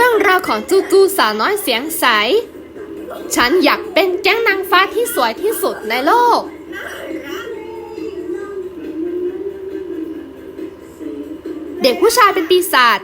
รื่องราวของจูจูสาวน้อยเสียงใส ฉันอยากเป็นแก๊งนางฟ้าที่สวยที่สุดในโลก เด็กผู้ชายเป็นปีศาจ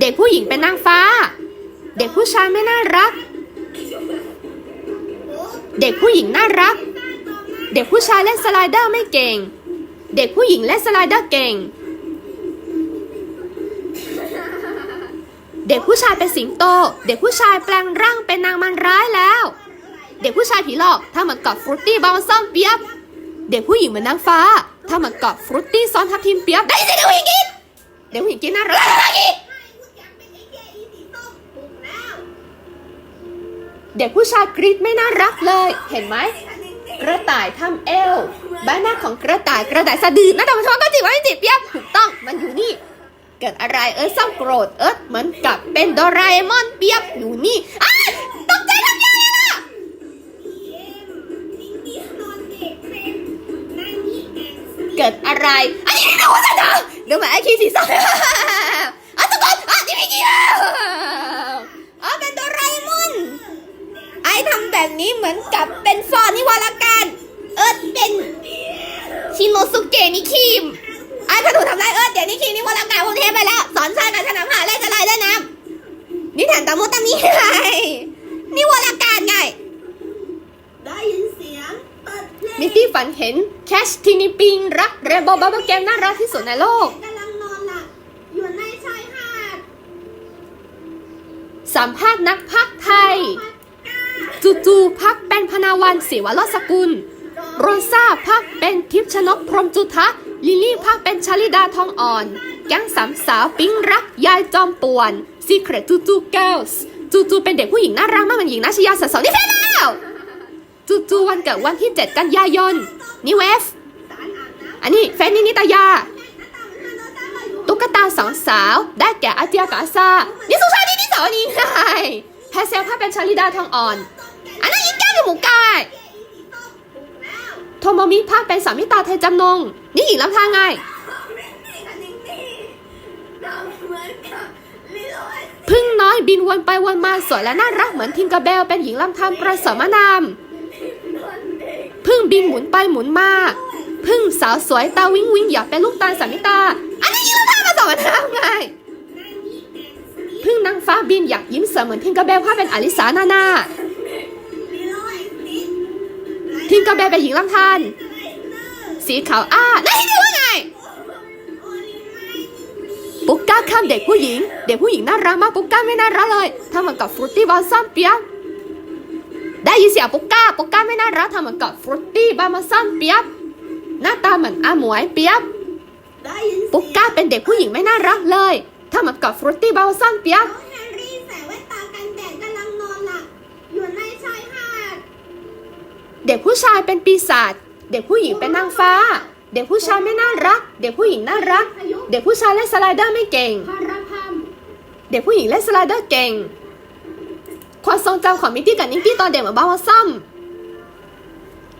เด็กผู้หญิงเป็นนางฟ้า เด็กผู้ชายไม่น่ารัก เด็กผู้หญิงน่ารัก เด็กผู้ชายเล่นสไลเดอร์ไม่เก่ง เด็กผู้หญิงเล่นสไลเดอร์เก่ง เด็กผู้ชายเป็นสิงโต เด็กผู้ชายแปลงร่างเป็นนางมันร้ายแล้ว เด็กผู้ชายผีหลอกถ้ามันกอดฟรุตตี้บาวซ่อมเปียบ เด็กผู้หญิงเหมือนนางฟ้าถ้ามันกอดฟรุตตี้ซ้อนทับทิมเปียบ ได้สิเด็กผู้หญิงกิน เด็กผู้หญิงกินน่ารักอีกเด็กผู้ชายกรีดไม่น่ารักเลย เห็นไหมกระต่ายทำเอวใบหน้าของกระต่ายกระต่ายสะดือหน้าตามันชอบก็จีบไว้จีบเปียบถูกต้องมันอยู่นี่ เกิดอะไรเอิร์ธเศร้าโกรธเอิร์ธเหมือนกับเป็นโดราเอมอนเปียบอยู่นี่อ้าตกใจทำยังไงล่ะเกิดอะไรอันนี้ดูสินะดูเหมือนไอ้คีสีส้มอะทุกคนอะนี่ไม่เกี่ยวอ๋อเป็นโดราเอมอนไอ้ทำแบบนี้เหมือนกับเป็นฟอนนี่วาละกันเอิร์ธเป็นชิโนสุเกะนิคิมำนี่แถนตามุตามีไงนี่วาละกันไง ได้ยินเสียงเปิดเพลงมิตี้ฝันเห็นแคชทินิปิงรักเรนโบว์บับเบิลเกมน่ารักที่สุดในโลก กำลังนอนหลับอยู่ในชายหาดสัมภาษณ์นักพักไทย จูจูพักเป็นพนาวันศิวรสกุล โรซ่าพักเป็นทิพย์ชนกพรหมจุทะลิลลี่พักเป็นชลิดาทองอ่อนแก๊งสามสาวปิ๊งรัก ยายจอมป่วน Secret จูจูเกิลส์จูจูเป็นเด็กผู้หญิงน่ารักมากเหมือนหญิงนาชยาสาวนี่แฟนแล้วจูจูวันเกิดวันที่ 7 กันยายนนี่เวฟอันนี้แฟนนี่นิตายา ตุ๊กตาสองสาว ได้แก่อาเจียกับอาซานี่สุชาตินี่สาวนี่ไงแพเซลถ้าเป็นชาลิดาทองอ่อน อันนั้นยิงแก้วอยู่หมูกายโทโมมิภาคเป็นสามิตาไทยจำนง นี่หญิงลำทางไง อันนี้นี่เราเหมือนกับลิโลเอส พึ่งน้อยบินวนไปวนมาสวยและน่ารักเหมือนทิงกาเบลเป็นหญิงลำทางประเสริฐมานามพึ่งบินหมุนไปหมุนมาพึ่งสาวสวยตาวิ้งวิ้งอยากเป็นลูกตาลสามิตา อันนี้หญิงลำทางประเสริฐมานามไงพึ่งนางฟ้าบินอยากยิ้มเสมือนเหมือนทิงกาเบลภาเป็นอลิสานานาทิงกาเบลเป็นหญิงลำทานสีขาวอ้าแล้วที่นี่ว่าไงโปุ๊กก้าข้ามเด็กผู้หญิง เด็กผู้หญิงน่ารักมากปุ๊กก้าไม่น่ารักเลยทำเหมือนกับฟรุตตี้บอลซัมเปียบได้ยินเสียงปุ๊กก้าปุ๊กก้าไม่น่ารักทำเหมือนกับฟรุตตี้บอลซัมเปียบหน้าตาเหมือนอาหมวยเปียบได้ยินเสียงปุ๊กก้าเป็นเด็กผู้หญิงไม่น่ารักเลยทำเหมือนกับฟรุตตี้บอลซัมเปียบน้องแฮร์รี่ใส่แว่นตากันแดดกำลังนอนหลับอยู่ในชายหาดเด็กผู้ชายเป็นปีศาจเด็กผู้หญิงเป็นนางฟ้า เด็กผู้ชายไม่น่ารัก เด็กผู้หญิงน่ารัก เด็กผู้ชายเล่นสไลเดอร์ไม่เก่งพาราพัมเด็กผู้หญิงเล่นสไลเดอร์เก่ง ความทรงจำของมินตี้กับนิกกี้ตอนเด็กเหมือนบาวซัม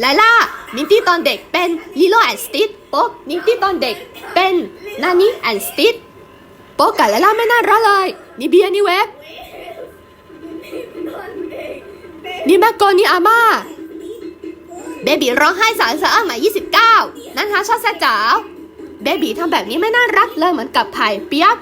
ไลล่ามินตี้ตอนเด็กเป็นลิโลแอนด์สติทโป๊กมินตี้ตอนเด็กเป็นนานี่แอนด์สติทโป๊กกับไลล่าไม่น่ารักเลยนี่เบียร์นี่เวฟนี่แมกโกนี่อาม่าเบบีร้องไห้สารสะอ้าหมาย29 นั้นฮะชอบแซ่จ๋าว เบบีทำแบบนี้ไม่น่ารักเลยเหมือนกับไผ่เปียก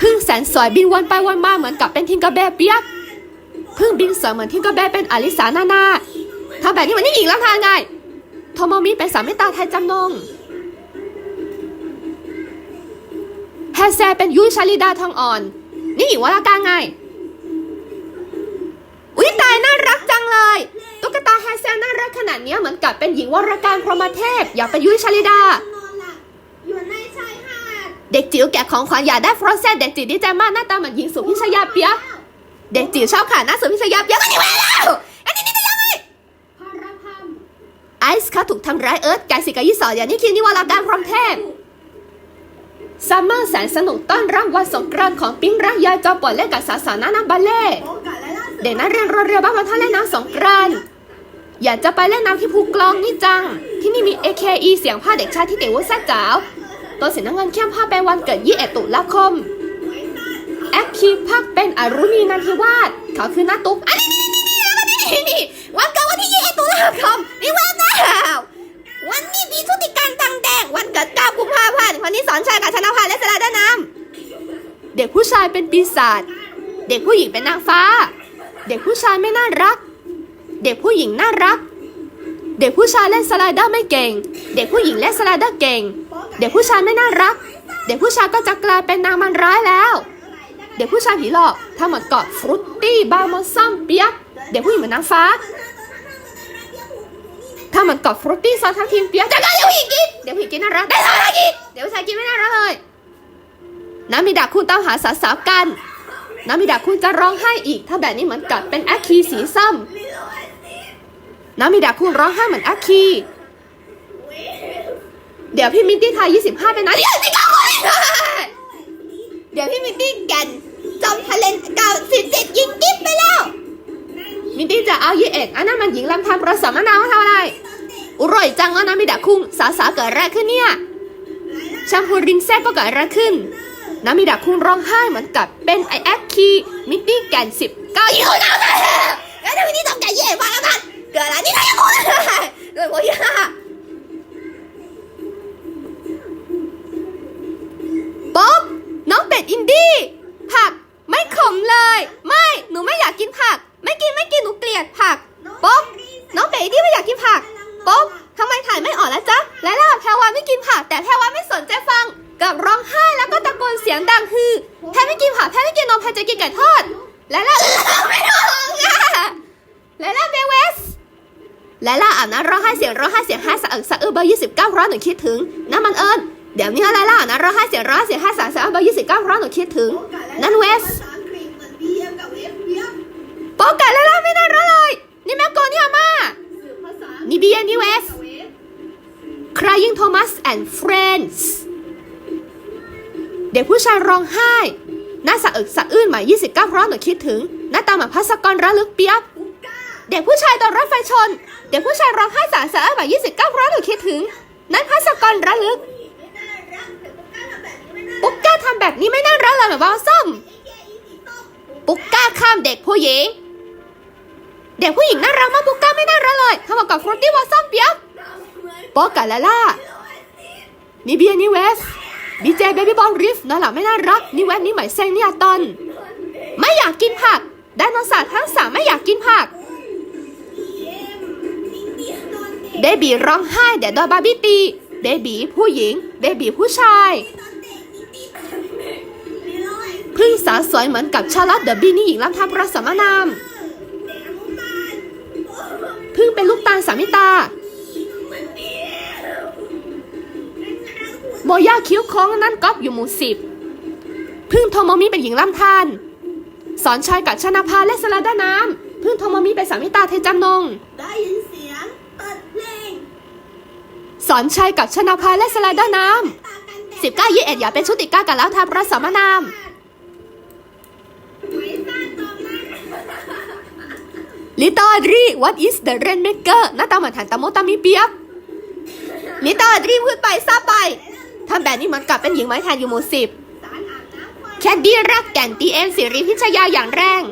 พึ่งแสนสวยบินวนไปวนมาเหมือนกับเป็นทิงกาเบเปียกพึ่งบินสวยเหมือนทิงกาเบเป็นอลิสานาหน้าทำแบบนี้มันนี่หญิงแล้วทางไงโทโมมิเป็นสามิตาไทยจำนงแฮแซเป็นยุ้ยชาลิดาทองอ่อน นี่หญิงวรากาไงอุ๊ยตายน่ารักจังเลย ตุ๊กตาแฮแซน่ารักขนาดเนี้ยเหมือนกับเป็นหญิงวรการพรหมเทพ อยากเป็นยุ้ยชาลิดา นอนหลับอยู่ในชายหาดเด็กจิ๋วแกะของขวัญอยากได้ฟรอสเซนเด็กจิ๋วดีใจมากหน้าตาเหมือนหญิงสุพิชยาเปียกเด็กจิ๋วชอบขาหน้าสุพิชยาเปียกก็นี่แหวแล้วอันนี้นี่จะยังไงพาราพัมไอซ์เขาถูกทำร้ายเอิร์ธกายสิกายิสออย่างนี้คิดนี่ว่ารับการพรหมเทพซัมเมอร์แสนสนุกต้อนรับวันสงกรานต์ของปิ๊งรักยายจอมปล่อยเล่นกับสาวสาวๆน้านาบัลเล่ โอกาสและล่าสุด เด็กนักเรียนโรงเรียนบ้านวันท่าเล่นน้ำสงกรานต์ อยากจะไปเล่นน้ำที่ภูกลองนี่จัง ที่นี่มี AKE เสียงผ้าเด็กชายที่เต๋อแซ่จ๋าวตัวสีน้ำเงินเข้มผ้าแปลวันเกิด21ตุลาคม แอคคีพักเป็นอรุณีนันทิวาสเขาคือน้าตุ๊กอันนี้นี่นี่นี่นี่นี่นี่วันเกิดวันที่21ตุลาคมนี่วันนะวันนี้มีชุติการตังแดงวันเกิด9กุมภาพันธ์วันนี้สอนชายกับชนะพาและสลาดาน้ำเด็กผู้ชายเป็นปีศาจเด็กผู้หญิงเป็นนางฟ้า เด็กผู้ชายไม่น่ารัก เด็กผู้หญิงน่ารัก เด็กผู้ชายเล่นสไลเดอร์ไม่เก่ง เด็กผู้หญิงเล่นสไลเดอร์เก่ง เด็กผู้ชายไม่น่ารัก เด็กผู้ชายก็จะกลายเป็นนางมันร้ายแล้ว เด็กผู้ชายผีหลอกทั้งหมดเกาะฟรุตตี้บาร์มอสซัมเปียกเด็กผู้หญิงเหมือนนางฟ้าถ้ามันกาะฟรุตตี้ซอสทั้งทีมเปียกแต่ก็เด็กผู้หญิงกิน เด็กผู้หญิงกินน่ารักได้สาวกิน เด็กผู้ชายกินไม่น่ารักเลย น้ำมีดาคุณต้องหาสาสาวๆกัน น้ำมีดาคุณจะร้องไห้อีก ถ้าแบบนี้เหมือนกับเป็นแอคคีสีซ้ำ น้ำมีดาคุณร้องไห้เหมือนแอคคีเดี๋ยวพี่มิตตี้ทาย25 เป็นนะเดี๋ยวพี่ก้าวเดี๋ยวพี่มิตตี้แกันจอมทะเลนเก่าสิบเจ็ดยิงกิ๊บไปแล้ว มิตตี้จะเอายี่เอ็ดอันนั้นมันหญิงลำทำประสมะนาวทำอะไรอร่อยจังแล้วนะมิดาคุงสาสาเกิดอะไรขึ้นเนี่ยแชมพูรินแซ่บก็เกิดอะไรขึ้นน้ำมิดาคุงร้องไห้เหมือนกับเป็นไอแอคคีมิตตี้แกนสิบเก้าอยู่นะแล้วเดี๋ยวมิตตี้ต้องแกเย่มาแล้วกัน 哥来你来呀我来我一哈 และล่ะอาบน้ำร้องไห้เสียงร้องไห้เสียงห้าสะอึกสะอื้อเบอร์ยี่สิบเก้าร้อนหนูคิดถึงน้ำมันเอิญเดี๋ยวนี้อะไรล่ะอาบน้ำร้องไห้เสียงร้องไห้เสียงห้าสะอึกสะอื้อเบอร์ยี่สิบเก้าร้อนหนูคิดถึง นั่นเวสภาษาอังกฤษเหมือน BM กับ F เปียกโป๊กไก่และล่ะไม่น่ารักเลย นี่แม่โกนี่อาม่านี่เบียนี่เวส Crying Thomas and Friends เด็กผู้ชายร้องไห้หน้าสะอึกสะอื้นหมาย29ร้อนหนูคิดถึง หน้าตาเหมือนพัสกรระลึกเปียกเด็กผู้ชายโดนรถไฟชน เด็กผู้ชายร้องไห้สาสะอื้นหมาย29ร้อนหนูคิดถึง นั่นพัสกรระลึก ปุ๊กก้าทำแบบนี้ไม่น่ารักเลยแบบว่าส้มไอ้แกอีสีต้ม ปุ๊กก้าข้ามเด็กผู้หญิง เด็กผู้หญิงน่ารักมากปุ๊กก้าไม่น่ารักเลยทำกับฟรุตตี้วอสซัมเปียกเหมือนโป๊กกับลาล่านี่เบียร์นี่เวสบีเจเบบี้บอลริฟนั่นแหละไม่น่ารักนี่เวสนี่หมายเซงนี่อาตอน ไม่อยากกินผักไดโนเสาร์ทั้งสามไม่อยากกินผัก เบบีร้องไห้เดี๋ยวโดนบาร์บี้ตี เบบีผู้หญิง เบบีผู้ชาย พึ่งสาวสวยเหมือนกับชาลอตเดอะบีนี่หญิงลำทับรัศมนามเด็กอนุบาลโอ้พึ่งเป็นลูกตาลสามิตาโบย่าคิ้วโค้งนั่นก๊อฟอยู่หมู่สิบ พึ่งโทโมมิเป็นหญิงลำทาน สอนชายกับชนาภาและสลัดาน้ำพึ่งโทโมมิเป็นสามิตาเทจำนงได้ยินเสียงเปิดเพลง ส อนชัยกับชนาภาและสไลเดอร์น้ำสิบเก้ายี่เอ็ดอย่าเป็นชุติก้ากับแล้วทำรัศมนามไว้ซ่านตรงนั้นลิตอดรี what is the rainmaker หน้าตาเหมือนถันตะโมตามิเปียกลิตอดรีพูดไปซาไปทำแบบนี้เหมือนกับเป็นหญิงไม้แทนอยู่หมู่สิบแคดดี้รักแก่นตีเอ็มสิริพิชยาอย่างแรง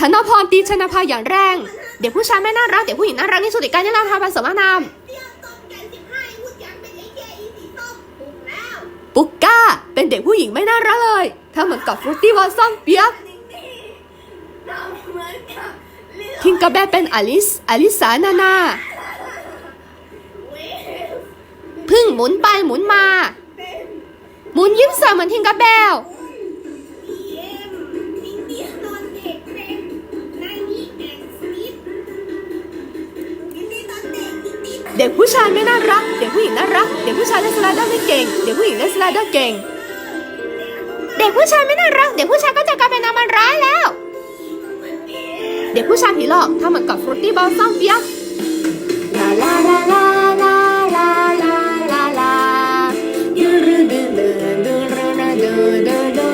ธนพรตีชนาภาอย่างแรง เด็กผู้ชายไม่น่ารักเด็กผู้หญิงน่ารักนี่ชุดติก้านี่เราทำผสมนาม ปุกก้า เป็นเด็กผู้หญิงไม่น่ารักเลยถ้าเหมือนกับฟรุตตี้วอลซอมเปียกทิงๆเราเหมือนกับลิลทิงกาแบเป็นอลิส อลิสานานาพึ่งหมุนไปหมุนมา หมุนยิ้มใส่เหมือนทิงกะแบล เด็กผู้ชายไม่น่ารัก เด็กผู้หญิงน่ารัก เด็กผู้ชายเล่นสไลเดอร์ไม่เก่ง เด็กผู้หญิงเล่นสไลเดอร์เก่ง เด็กผู้ชายไม่น่ารัก เด็กผู้ชายก็จะกลายเป็นนางมันร้ายแล้ว เด็กผู้ชายผีหลอกทำเหมือนกับฟรุตตี้บอลซ่องเปียกลาลาลาลาลาลาลาลาลาดูดูดูดูดูดูดูดูดู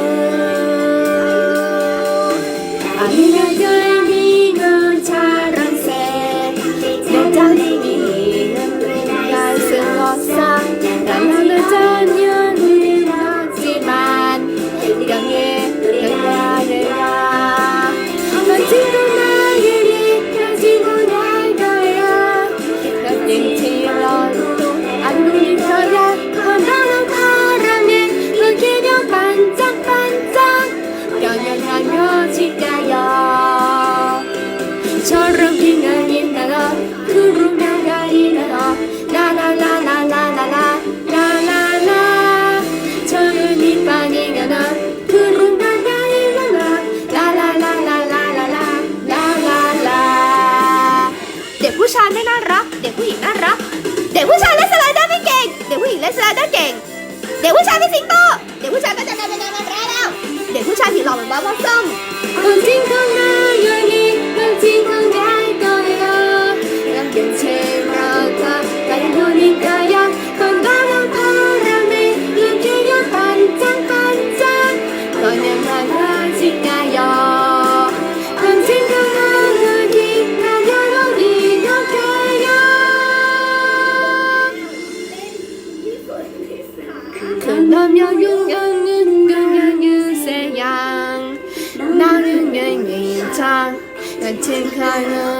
กันเช่นยเมือ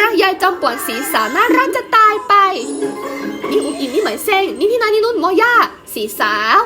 รักยายจอมปวดสีสาวน่ารักจะตายไป นี่อุ๋มอินนี่เหมยเซ้งนี่นี่นายนี่นุ่นมอย่าสีสาว